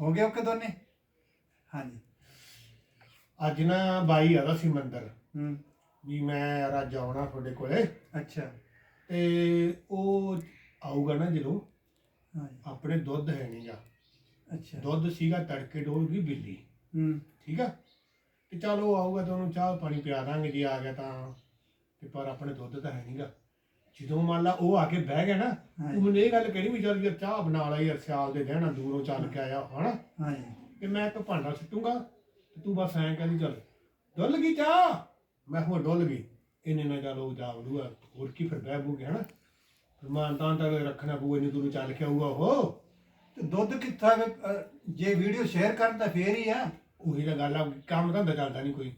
ਹੋ ਗਏ ਓਕੇ ਦੋਨੇ? ਹਾਂਜੀ। ਅੱਜ ਨਾ ਬਾਈ ਆਦਾ ਸੀ ਮੰਦਰ ਹੂੰ। ਵੀ ਮੈਂ ਰਾਜ ਆਉਣਾ ਤੁਹਾਡੇ ਕੋਲੇ। ਅੱਛਾ। ਤੇ ਉਹ ਆਊਗਾ ਨਾ ਜਦੋਂ ਹਾਂਜੀ। ਆਪਣੇ ਦੁੱਧ ਹੈ ਨਹੀਂਗਾ ਅੱਛਾ। ਦੁੱਧ ਸੀਗਾ ਤੜਕੇ ਡੋਲ ਗਈ ਬਿੱਲੀ। ਹੂੰ। ਠੀਕ ਆ? ਤੇ ਚਲ ਉਹ ਆਊਗਾ ਤਾਂ ਉਹਨੂੰ ਚਾਹ ਪਾਣੀ ਪਿਆ ਦਾਂਗੇ। ਜੇ ਆ ਗਿਆ ਤਾਂ। ਤੇ ਪਰ ਆਪਣੇ ਦੁੱਧ ਤਾਂ ਹੈ ਨਹੀਂਗਾ ਜਦੋਂ ਮੰਨ ਲਾ ਉਹ ਆ ਕੇ ਬਹਿ ਗਿਆ ਨਾ ਹਾਂਜੀ। ਤੂੰ ਮੈਨੂੰ ਇਹ ਗੱਲ ਕਹਿਣੀ ਵੀ ਚੱਲ ਯਾਰ ਚਾਹ ਬਣਾ ਲੈ ਯਾਰ ਸਿਆਲ ਦੇ ਦੇਣਾ ਦੂਰੋਂ ਚੱਲ ਕੇ ਆਇਆ ਹਨਾ? ਹਾਂਜੀ। ਤੇ ਮੈਂ ਤਾਂ ਭਾਂਡਾ ਸੁੱਟੂਗਾ ਤੇ ਤੂੰ ਬਸ ਐਂ ਕਹਿੰਦੀ ਚੱਲ। ਡੁੱਲ ਗਈ ਚਾਹ? ਮੈਂ ਹੋਰ ਡੁੱਲ ਗਈ। ਇਹਨੇ ਨਾਲ ਚੱਲ ਉਹ ਜਾ ਵੜੂਗਾ ਹੋਰ ਕੀ ਫਿਰ ਬਹਿ ਬੂਗੇ ਹਨਾ? ਫਿਰ ਮਾਨ ਤਾਂ ਤੱਕ ਰੱਖਣਾ ਪਊ ਇੰਨੀ ਦੂਰੋਂ ਚੱਲ ਕੇ ਆਊਗਾ ਉਹ। ਤੇ ਦੁੱਧ ਕਿੱਥਾ ਜੇ ਵੀਡੀਓ ਸ਼ੇਅਰ ਕਰਨ ਤਾਂ ਫੇਰ ਹੀ ਆ। ਉਹੀ ਤਾਂ ਗੱਲ ਆ ਕੰਮ ਤਾਂ ਚੱਲਦਾ ਨਹੀਂ ਕੋਈ।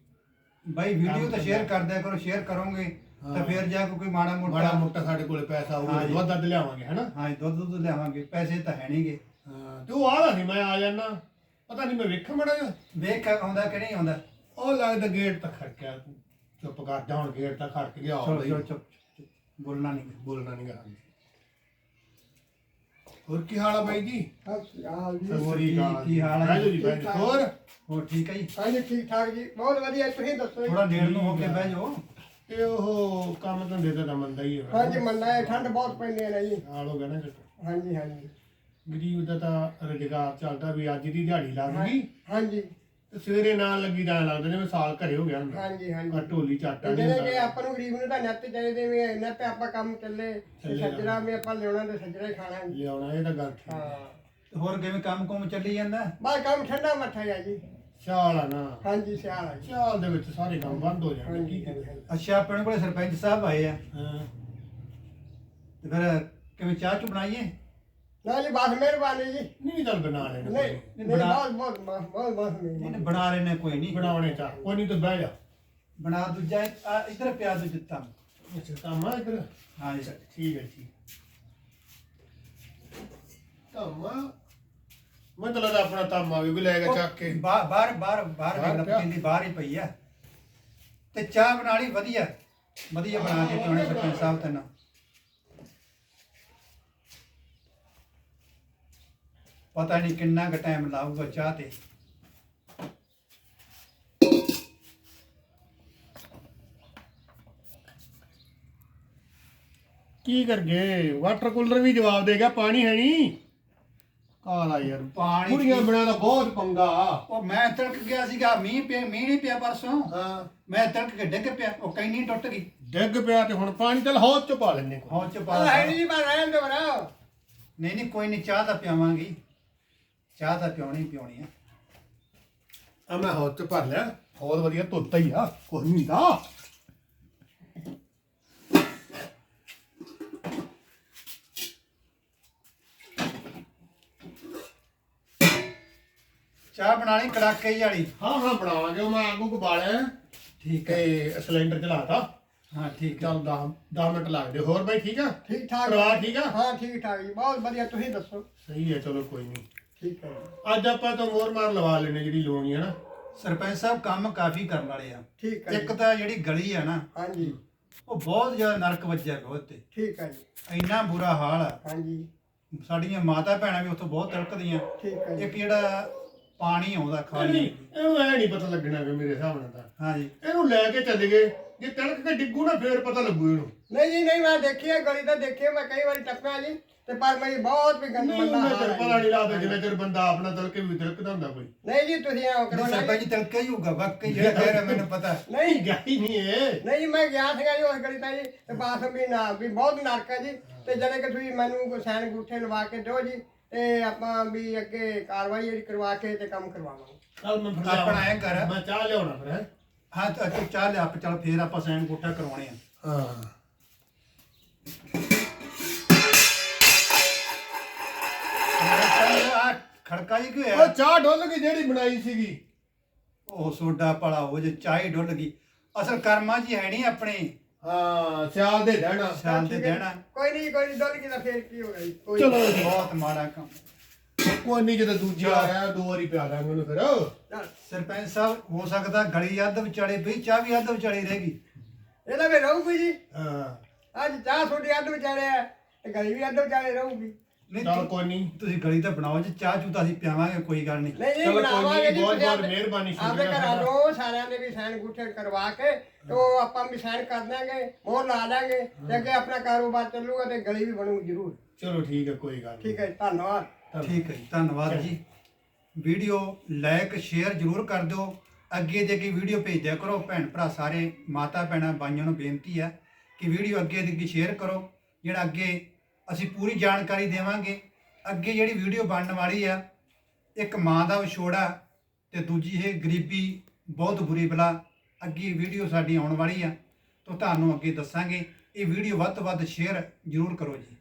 ਬਾਈ ਵੀਡੀਓ ਤਾਂ ਤਾਂ ਸ਼ੇਅਰ ਕਰ ਦਿਆ ਕਰੋ ਸ਼ੇਅਰ ਕਰੋਗੇ ਤਾਂ। ਫੇਰ ਜਾ ਕੇ ਕੋਈ ਮਾੜਾ ਮਾੜਾ ਮੋਟਾ ਮੋਟਾ ਸਾਡੇ ਕੋਲ ਪੈਸਾ ਆਊਗਾ ਹਾਂਜੀ। ਦੁੱਧ ਦੱਧ ਲਿਆਵਾਂਗੇ ਹਨਾ? ਹਾਂ ਦੁੱਧ ਦੁੱਧ ਲਿਆਵਾਂਗੇ ਪੈਸੇ ਤਾਂ ਹੈ ਨਹੀਂਗੇ ਹਾਂ, ਤੇ ਉਹ ਆਦਾ ਨਹੀਂ ਮੈਂ ਆ ਜਾਣਾ ਪਤਾ ਨਹੀਂ ਮੈਂ ਵੇਖਾਂ ਮੜਾ ਵੇਖ ਆਉਂਦਾ ਕਿ ਨਹੀਂ ਆਉਂਦਾ? ਉਹ ਲੱਗਦਾ ਗੇਟ ਤੱਕ ਖੜਕਿਆ ਚੁੱਪ ਕਰ ਜਾ ਹੁਣ ਗੇਟ ਤੱਕ ਖੜਕ ਗਿਆ ਚਲੋ ਬਈ ਚਲੋ ਚੁੱਪ ਚੁੱਪ, ਬੋਲਣਾ ਨਹੀਂ ਬੋਲਣਾ ਨਹੀਂ ਗਾ ਹੋਰ ਕੀ ਹਾਲ ਆ ਬਾਈ ਜੀ? ਸਤਿ ਸ਼੍ਰੀ ਅਕਾਲ ਜੀ। ਸਤਿ ਹੋਰ ਸ੍ਰੀ ਕੀ- ਅਕਾਲ ਕੀ ਹਾਲ ਆ ਬਹਿ ਜਾਓ ਜੀ ਜੀ? ਬਹਿ ਜਾਓ। ਹੋਰ ਹੋਰ ਠੀਕ ਹੈ ਜੀ? ਹਾਂਜੀ ਠੀਕ ਠਾਕ ਜੀ। ਬਹੁਤ ਵਧੀਆ ਤੁਸੀਂ ਦੱਸੋ ਜੀ? ਥੋੜਾ ਨੇੜ ਨੂੰ ਹੋ ਕੇ ਬਹਿ ਜਾਓ। ਤੇ ਉਹ ਕੰਮ ਧੰਦੇ ਦਾ ਤਾਂ ਮੰਦਾ ਹੀ ਹੈ ਹਾਂਜੀ ਮੰਨਾ ਹੈ ਠੰਡ ਬਹੁਤ ਪੈਂਦੀ ਹੈ ਨਾ ਜੀ। ਹਾਲ ਹੋ ਗਿਆ ਨਾ ਹਾਂਜੀ ਹਾਂਜੀ। ਗਰੀਬ ਦਾ ਤਾਂ ਰੁਜ਼ਗਾਰ ਚੱਲਦਾ ਵੀ ਅੱਜ ਦੀ ਦਿਹਾੜੀ ਲੱਗ ਗਈ ਹਾਂਜੀ। ਤੇ ਸਵੇਰੇ ਨਾਲ ਲੱਗੀ ਤਾਂ ਐਂ ਲੱਗਦਾ ਜਿਵੇਂ ਸਾਲ ਘਰੇ ਹੋ ਗਿਆ ਹੁੰਦਾ। ਹਾਂਜੀ ਆ ਹਾਂਜੀ ਢੋਲੀ ਚਾਟਾ ਨਹੀਂ ਜਿਹੜੇ ਹੁੰਦਾ। ਆਪਾਂ ਨੂੰ ਗਰੀਬ ਨੂੰ ਤਾਂ ਨੱਤ ਚਾਹੀਦੇ ਵੀ ਇਹਨਾਂ ਤੇ ਆਪਾਂ ਕੰਮ ਚੱਲੇ ਤੇ ਚੱਲੇਗਾ। ਸੱਜਣਾ ਵੀ ਆਪਾਂ ਲਿਆਉਣਾ ਤੇ ਸੱਜਣਾ ਹੀ ਖਾਣਾ। ਜੀ ਲਿਆਉਣਾ ਇਹ ਤਾਂ ਗੱਲ ਠੀਕ ਹੈ। ਹਾਂ। ਹੋਰ ਕਿਵੇਂ ਕੰਮ ਕੁਮ ਚੱਲੀ ਜਾਂਦਾ? ਬਸ ਕੰਮ ਠੰਡਾ ਮੱਠਾ ਹੈ ਜੀ। ਸਿਆਲ ਆ ਨਾ। ਹਾਂਜੀ ਸਿਆਲ ਆ ਜੀ। ਸਿਆਲ ਦੇ ਵਿੱਚ ਸਾਰੇ ਕੰਮ ਬੰਦ ਹੋ ਹਾਂਜੀ ਕੀ ਕਰੀਏ? ਹਾਂਜੀ ਅੱਛਾ ਆਪਣੇ ਕੋਲੇ ਸਰਪੰਚ ਸਾਹਿਬ ਆਏ ਆ। ਹਾਂ। ਤੇ ਫਿਰ ਕਿਵੇਂ ਚਾਹ ਚੁ ਬਣਾਈਏ? ਨਾ ਜੀ ਬਸ ਮਿਹਰਬਾਨੀ ਜੀ। ਨਹੀਂ ਚੱਲ ਬਣਾ ਲੈਣਾ ਨਹੀਂ ਕੋਈ। ਨਹੀਂ ਬਹੁਤ ਬਹੁਤ ਬਹੁਤ ਬਹੁਤ ਬਹੁਤ ਨਹੀਂ ਨਹੀਂ। ਬਣਾ ਲੈਣੇ ਕੋਈ ਨਹੀਂ। ਬਣਾਉਣੇ ਚਾ ਕੋਈ ਨਹੀਂ ਤਾਂ ਬਹਿ ਜਾ। ਬਣਾ ਦੂਜਾ ਆ ਇਧਰ ਪਿਆ ਦੋ ਜੁੱਤਾ ਅੱਛਾ ਕੰਮ ਆ ਇਧਰ? ਹਾਂ ਜੀ ਠੀਕ ਹੈ ਠੀਕ। ਤਾਮਾ ਮੈਂ ਤਾਂ ਲੱਗਦਾ ਆਪਣਾ ਤਾਮਾ ਵੀ ਲੈ ਕੇ ਚੱਕ ਕੇ। ਬਾਹਰ ਬਾਹਰ ਬਾਹਰ ਬਾਹਰ ਬਾਹਰ ਵੇਖਣਾ ਪਿਆ? ਪਤੀਲੀ ਬਾਹਰ ਹੀ ਪਈ ਆ। ਤੇ ਚਾਹ ਬਣਾ ਲਈ ਵਧੀਆ। ਵਧੀਆ ਬਣਾ ਕੇ ਪਿਉਣੇ ਸਰਪੰਚ ਸਾਹਿਬ ਤੈਨੂੰ। ਪਤਾ ਨਹੀਂ ਕਿੰਨਾ ਕੁ ਟਾਈਮ ਲਾਊਗਾ ਚਾਹ ਤੇ। ਕੀ ਕਰ ਗਏ ਵਾਟਰ ਕੂਲਰ ਵੀ ਜਵਾਬ ਦੇ ਗਿਆ ਪਾਣੀ ਹੈ ਨਹੀਂ। ਕਾਲਾ ਯਾਰ ਪਾਣੀ ਕੁੜੀਆਂ ਬਣਾ ਦਾ ਬਹੁਤ ਪੰਗਾ। ਉਹ ਮੈਂ ਤੜਕ ਗਿਆ ਸੀਗਾ ਮੀਂਹ ਪਿਆ ਮੀਂਹ ਨਹੀਂ ਪਿਆ ਪਰਸੋਂ। ਹਾਂ। ਮੈਂ ਤੜਕ ਕੇ ਡਿੱਗ ਪਿਆ ਉਹ ਕੈਨੀ ਟੁੱਟ ਗਈ। ਡਿੱਗ ਪਿਆ ਤੇ ਹੁਣ ਪਾਣੀ ਚੱਲ ਹੌਦ ਚ ਪਾ ਲੈਣੇ ਕੋ ਹੌਂ ਚ ਪਾ ਹੈ ਨਹੀਂ ਨਹੀਂ ਕੋਈ ਨਹੀਂ ਚਾਹ ਤਾਂ ਪਿਆਵਾਂਗੀ। ਚਾਹ ਤਾਂ ਪਿਉਣੀ ਪਿਉਣੀ ਆ। ਆ ਮੈਂ ਹੌਦ ਚ ਭਰ ਲਿਆ। ਹੌਦ ਵਧੀਆ ਧੋਤਾ ਹੀ ਆ ਕੁਝ ਨਹੀਂ ਦਾ ਚਾਹ ਬਣਾ ਲਈ ਕੜਾਕੇ ਜਿਹੀ ਵਾਲੀ। ਹਾਂ ਹਾਂ ਬਣਾਵਾਂਗੇ ਉਹ ਮੈਂ ਆਗੂ ਕਬਾਲਿਆ ਠੀਕ ਹੈ ਤੇ ਸਿਲੰਡਰ ਚਲਾਤਾ ਹਾਂ ਠੀਕ ਹੈ ਚੱਲ 10 10 ਮਿੰਟ ਲੱਗਦੇ ਹੋਰ ਬਾਈ ਠੀਕ ਆ? ਠੀਕ ਠਾਕ। ਪਰਿਵਾਰ ਠੀਕ ਆ? ਹਾਂ ਠੀਕ ਠਾਕ ਜੀ ਬਹੁਤ ਵਧੀਆ ਤੁਸੀਂ ਦੱਸੋ। ਸਹੀ ਹੈ ਚਲੋ ਕੋਈ ਨਹੀਂ ਠੀਕ ਹੈ ਜੀ। ਅੱਜ ਆਪਾਂ ਤਾਂ ਮੋਰ ਮਾਰ ਲਵਾ ਲੈਣੇ ਜਿਹੜੀ ਲੋਣੀ ਹੈ ਨਾ। ਸਰਪੰਚ ਸਾਹਿਬ ਕੰਮ ਕਾਫੀ ਕਰਨ ਵਾਲੇ ਆ। ਠੀਕ ਹੈ ਇੱਕ ਜੀ। ਤਾਂ ਜਿਹੜੀ ਗਲੀ ਆ ਨਾ ਹਾਂਜੀ। ਉਹ ਬਹੁਤ ਜ਼ਿਆਦਾ ਨਰਕ ਵੱਜਿਆ ਪਿਆ ਉੱਤੇ ਠੀਕ ਹੈ ਜੀ। ਇੰਨਾ ਬੁਰਾ ਹਾਲ ਆ। ਹਾਂਜੀ। ਸਾਡੀਆਂ ਮਾਤਾ ਭੈਣਾਂ ਵੀ ਉੱਥੋਂ ਬਹੁਤ ਤੜਕਦੀਆਂ। ਠੀਕ ਹੈ ਜੀ। ਇੱਕ ਜਿਹੜਾ ਪਾਣੀ ਆਉਂਦਾ ਖਾਲੀ। ਨਹੀਂ ਇਹਨੂੰ ਐ ਨਹੀਂ ਪਤਾ ਲੱਗਣਾ ਕਿ ਮੇਰੇ ਹਿਸਾਬ ਨਾਲ ਤਾਂ। ਹਾਂਜੀ। ਇਹਨੂੰ ਲੈ ਕੇ ਚੱਲੇ ਗਏ। ਜੇ ਤੜਕ ਕੇ ਡਿੱਗੂ ਨਾ ਫੇਰ ਪਤਾ ਲੱਗੂ ਇਹਨੂੰ। ਨਹੀਂ ਜੀ ਨਹੀਂ ਮੈਂ ਦੇਖੀ ਹੈ ਗਲੀ ਤਾਂ ਦੇਖੀ ਹੈ, ਮੈਂ ਕਈ ਵਾਰੀ ਟੱਪਿਆ ਜੀ। ਤੇ ਪਰ ਮੈਂ ਬਹੁਤ ਵੀ ਗੰਦ ਨਹੀਂ ਮੰਦਾ ਮੈਂ ਹਾਲ ਹੈ। ਨਹੀਂ ਲੱਗਦਾ ਜਿੰਨਾ ਚਿਰ ਬੰਦਾ ਆਪਣਾ ਤੜਕੇ ਵੀ ਤਿਲਕਦਾ ਹੁੰਦਾ ਕੋਈ ਨਹੀਂ ਜੀ ਤੁਸੀਂ ਆਓ ਕਰੋ ਨਹੀਂ ਨਾ ਸਰਪੰਚ ਜੀ। ਤੜਕਾ ਹੀ ਹੋਊਗਾ ਵਾਕਈ ਜਿਹੜਾ ਕਹਿ ਰਿਹਾ ਮੈਨੂੰ ਪਤਾ ਨਹੀਂ ਗਾਈ ਨਹੀਂ ਇਹ ਨਹੀਂ ਜੀ, ਮੈਂ ਗਿਆ ਸੀਗਾ ਜੀ ਉਸ ਗਲੀ ਤਾਂ ਜੀ ਤੇ ਬਾਸ ਵੀ ਨਾ ਵੀ ਬਹੁਤ ਨਰਕ ਹੈ ਜੀ ਤੇ ਜਿਹੜੇ ਕਿ ਤੁਸੀਂ ਮੈਨੂੰ ਕੋਈ ਸੈਨ ਗੁੱਠੇ ਲਵਾ ਕੇ ਦਿਓ ਜੀ ਤੇ ਆਪਾਂ ਵੀ ਅੱਗੇ ਕਾਰਵਾਈ ਜਿਹੜੀ ਕਰਵਾ ਕੇ ਤੇ ਕੰਮ ਕਰਵਾਵਾਂਗੇ ਚੱਲ ਮੈਂ ਫਿਰ ਆਪਣਾ। ਐਂ ਕਰ। ਮੈਂ ਚਾਹ ਲਿਆਉਣਾ ਫਿਰ ਹੈਂ। ਹਾਂ ਤਾਂ ਤੂੰ ਚਾਹ ਲਿਆ ਆਪ ਚੱਲ ਫੇਰ ਆਪਾਂ ਸੈਨ ਗੁੱਠਾ ਕਰਵਾਉਣੇ ਆ ਹਾਂ ਖੜਕਾ ਜੀ ਕਿਉਂ ਉਹ ਹੋਇਆ? ਚਾਹ ਡੁੱਲ ਗਈ ਜਿਹੜੀ ਬਣਾਈ ਸੀਗੀ। ਉਹ ਸੋਡਾ ਪੜਾ ਉਹ ਜੇ ਚਾਹ ਹੀ ਡੁੱਲ ਗਈ। ਅਸਲ ਕਰਮਾਂ ਜੀ ਹੈ ਨਹੀਂ ਆਪਣੇ। ਹਾਂ ਸਿਆਲ ਦੇ ਠੀਕ ਹੈ। ਜੀ। ਦੇਣਾ ਕੋਈ ਨਹੀਂ ਕੋਈ ਨਹੀਂ ਡੋਲ ਕੇ ਤਾਂ ਫੇਰ ਕੀ ਹੋਗਾ ਜੀ? ਕੋਈ ਚਲੋ ਜੀ। ਬਹੁਤ ਮਾੜਾ ਕੰਮ। ਕੋਈ ਨਹੀਂ ਜਦੋਂ ਦੂਜੀ ਆ ਰਿਹਾ ਦੋ ਵਾਰੀ ਪਿਆ ਦਾਂਗੇ ਉਹਨੂੰ ਫਿਰ। ਚੱਲ, ਸਰਪੰਚ ਸਾਹਿਬ ਹੋ ਸਕਦਾ ਗਲੀ ਅੱਧ ਵਿਚਾਲੇ ਪਈ ਚਾਹ ਵੀ ਅੱਧ ਵਿਚਾਲੇ ਰਹੇਗੀ ਇਹਦਾ ਵੀ ਰਹੂਗੀ ਜੀ। ਹਾਂ। ਅੱਜ ਚਾਹ ਤੁਹਾਡੀ ਅੱਧ ਵਿਚਾਲੇ ਆ ਤੇ ਗਲੀ ਵੀ ਅੱਧ ਵਿਚਾਲੇ ਰਹੂਗੀ। ਨਹੀਂ, ਚਲ ਕੋਈ ਨਹੀਂ। ਤੁਸੀਂ ਗਲੀ ਤਾਂ ਬਣਾਓ ਜੀ ਚਾਹ ਚੂ ਤਾਂ ਅਸੀਂ ਪਿਆਵਾਂਗੇ ਕੋਈ ਗੱਲ ਨਹੀਂ। ਨਹੀਂ ਚਲੋ ਨਹੀਂ ਕੋਈ ਬਣਾਵਾਂਗੇ ਨਹੀਂ, ਜੀ ਬਹੁਤ- ਤੁਸੀਂ ਬਹੁਤ ਆਪਣੇ- ਮਿਹਰਬਾਨੀ, ਆਪਣੇ ਸ਼ੁਕਰੀਆ ਘਰਾਂ ਤੁਹਾਡਾ। ਸਾਰਿਆਂ ਦੇ ਵੀ ਸਾਈਨ ਗੁੱਠੇ ਕਰਵਾ ਕੇ ਤੇ ਉਹ ਆਪਾਂ ਵੀ ਸਾਈਨ ਕਰ ਦਿਆਂਗੇ ਮੋਹਰ ਲਾ ਦਾਂਗੇ ਤੇ ਅੱਗੇ ਆਪਣਾ ਕਾਰੋਬਾਰ ਚੱਲੂਗਾ ਤੇ ਗਲੀ ਵੀ ਬਣੂ ਜ਼ਰੂਰ। ਚਲੋ ਠੀਕ ਹੈ ਕੋਈ ਗੱਲ ਠੀਕ ਹੈ ਜੀ, ਧੰਨਵਾਦ। ਧੰਨਵਾਦ। ਠੀਕ ਹੈ ਜੀ ਧੰਨਵਾਦ ਜੀ। ਵੀਡੀਓ ਲਾਈਕ ਸ਼ੇਅਰ ਜਰੂਰ ਕਰ ਦਿਓ। ਅੱਗੇ ਦੇ ਅੱਗੇ ਵੀਡੀਓ ਭੇਜਿਆ ਕਰੋ ਭੈਣ ਭਰਾ ਸਾਰੇ ਮਾਤਾ ਭੈਣਾਂ ਬਾਈਆਂ ਨੂੰ ਬੇਨਤੀ ਹੈ ਕਿ ਵੀਡੀਓ ਅੱਗੇ ਦੇ ਅੱਗੇ ਸ਼ੇਅਰ ਕਰੋ ਜਿਹੜਾ ਅੱਗੇ ਅਸੀਂ ਪੂਰੀ ਜਾਣਕਾਰੀ ਦੇਵਾਂਗੇ। ਅੱਗੇ ਜਿਹੜੀ ਵੀਡੀਓ ਬਣਨ ਵਾਲੀ ਆ, ਇੱਕ ਮਾਂ ਦਾ ਵਿਛੋੜਾ ਤੇ ਦੂਜੀ ਇਹ ਗਰੀਬੀ ਬਹੁਤ ਬੁਰੀ ਬਲਾ। ਅੱਗੇ ਵੀਡੀਓ ਸਾਡੀ ਆਉਣ ਵਾਲੀ ਆ, ਤਾਂ ਤੁਹਾਨੂੰ ਅੱਗੇ ਦੱਸਾਂਗੇ। ਇਹ ਵੀਡੀਓ ਵੱਧ ਤੋਂ ਵੱਧ ਸ਼ੇਅਰ ਜਰੂਰ ਕਰੋ ਜੀ।